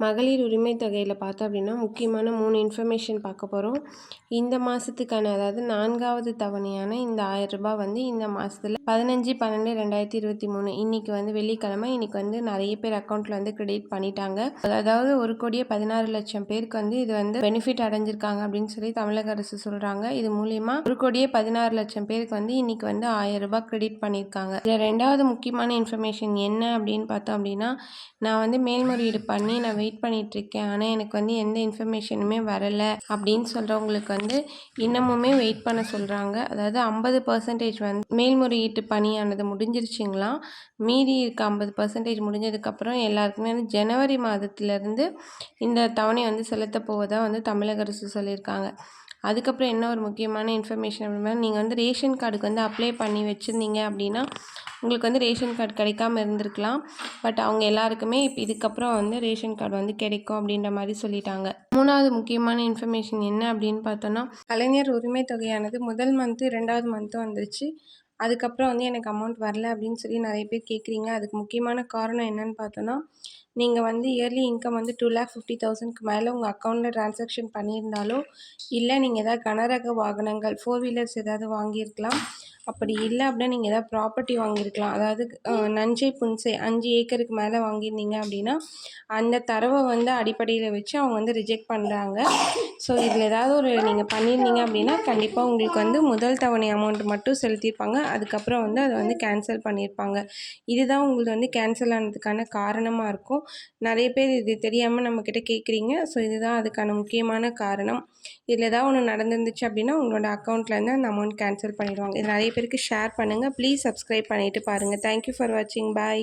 மகளிர் உரிமை தொகையில் பார்த்தோம் அப்படின்னா முக்கியமான மூணு இன்ஃபர்மேஷன் பார்க்க போகிறோம் இந்த மாதத்துக்கான அதாவது நான்காவது தவணையான இந்த ஆயிரம் ரூபாய் வந்து இந்த மாதத்தில் பதினஞ்சு பன்னெண்டு ரெண்டாயிரத்தி இருபத்தி மூணு இன்றைக்கி வந்து வெள்ளிக்கிழமை இன்றைக்கி வந்து நிறைய பேர் அக்கௌண்ட்டில் வந்து கிரெடிட் பண்ணிட்டாங்க. அதாவது ஒரு கோடியே பதினாறு லட்சம் பேருக்கு வந்து இது வந்து பெனிஃபிட் அடைஞ்சிருக்காங்க அப்படின்னு சொல்லி தமிழக அரசு சொல்கிறாங்க இது மூலிமா ஒரு கோடியே பதினாறு லட்சம் பேருக்கு வந்து இன்றைக்கி வந்து ஆயிரம் ரூபாய் கிரெடிட் பண்ணியிருக்காங்க இதில் ரெண்டாவது முக்கியமான இன்ஃபர்மேஷன் என்ன அப்படின்னு பார்த்தோம் அப்படின்னா நான் வந்து மேல்முறையீடு பண்ணி நான் வெயிட் பண்ணிகிட்ருக்கேன் ஆனால் எனக்கு வந்து எந்த இன்ஃபர்மேஷனுமே வரலை அப்படின்னு சொல்கிறவங்களுக்கு வந்து இன்னமுமே வெயிட் பண்ண சொல்கிறாங்க அதாவது ஐம்பது பர்சன்டேஜ் வந்து மேல்முறையீட்டு பணியானது முடிஞ்சிருச்சுங்களா? மீதி இருக்க ஐம்பது பர்சன்டேஜ் முடிஞ்சதுக்கப்புறம் எல்லாருக்குமே வந்து ஜனவரி மாதத்துலேருந்து இந்த தவணை வந்து செலுத்த போவதாக வந்து தமிழக அரசு சொல்லியிருக்காங்க. அதுக்கப்புறம் என்ன ஒரு முக்கியமான இன்ஃபர்மேஷன் அப்படின்னா நீங்கள் வந்து ரேஷன் கார்டுக்கு வந்து அப்ளை பண்ணி வச்சுருந்தீங்க அப்படின்னா உங்களுக்கு வந்து ரேஷன் கார்டு கிடைக்காம இருந்திருக்கலாம். பட் அவங்க எல்லாருக்குமே இப்போ இதுக்கப்புறம் வந்து ரேஷன் கார்டு வந்து கிடைக்கும் அப்படின்ற மாதிரி சொல்லிட்டாங்க. மூணாவது முக்கியமான இன்ஃபர்மேஷன் என்ன அப்படின்னு பார்த்தோன்னா கலைஞர் உரிமை தொகையானது முதல் மந்த்து ரெண்டாவது மந்த்தும் வந்துருச்சு. அதுக்கப்புறம் வந்து எனக்கு அமௌண்ட் வரல அப்படின்னு சொல்லி நிறைய பேர் கேட்குறீங்க அதுக்கு முக்கியமான காரணம் என்னன்னு பார்த்தோன்னா நீங்கள் வந்து இயர்லி இன்கம் வந்து டூ லேக் ஃபிஃப்டி தௌசண்ட்க்கு மேலே உங்கள் அக்கௌண்ட்டில் ட்ரான்சாக்ஷன் பண்ணியிருந்தாலோ இல்லை நீங்கள் எதாவது கனரக வாகனங்கள் ஃபோர் வீலர்ஸ் ஏதாவது வாங்கியிருக்கலாம். அப்படி இல்லை அப்படின்னா நீங்கள் ஏதாவது ப்ராப்பர்ட்டி வாங்கியிருக்கலாம். அதாவது நஞ்சை புன்சை அஞ்சு ஏக்கருக்கு மேலே வாங்கியிருந்தீங்க அப்படின்னா அந்த தரவை வந்து அடிப்படையில் வச்சு அவங்க வந்து ரிஜெக்ட் பண்ணுறாங்க ஸோ இதில் ஏதாவது ஒரு நீங்கள் பண்ணியிருந்தீங்க அப்படின்னா கண்டிப்பாக உங்களுக்கு வந்து முதல் தவணை அமௌண்ட் மட்டும் செலுத்தியிருப்பாங்க. அதுக்கப்புறம் வந்து அதை வந்து கேன்சல் பண்ணியிருப்பாங்க. இதுதான் உங்களுக்கு வந்து கேன்சல் ஆனதுக்கான காரணமாக இருக்கும். நிறைய பேர் இது தெரியாமல் நம்மக்கிட்ட கேட்குறீங்க. ஸோ இதுதான் அதுக்கான முக்கியமான காரணம். இதில் ஏதாவது ஒன்று நடந்துருந்துச்சு அப்படின்னா உங்களோட அக்கௌண்ட்லேருந்து அந்த அமௌண்ட் கேன்சல் பண்ணிடுவாங்க. இது நிறைய பேருக்கு ஷேர் பண்ணுங்கள் ப்ளீஸ் சப்ஸ்கிரைப் பண்ணிவிட்டு பாருங்கள் தேங்க்யூ ஃபார் வாட்சிங் பாய்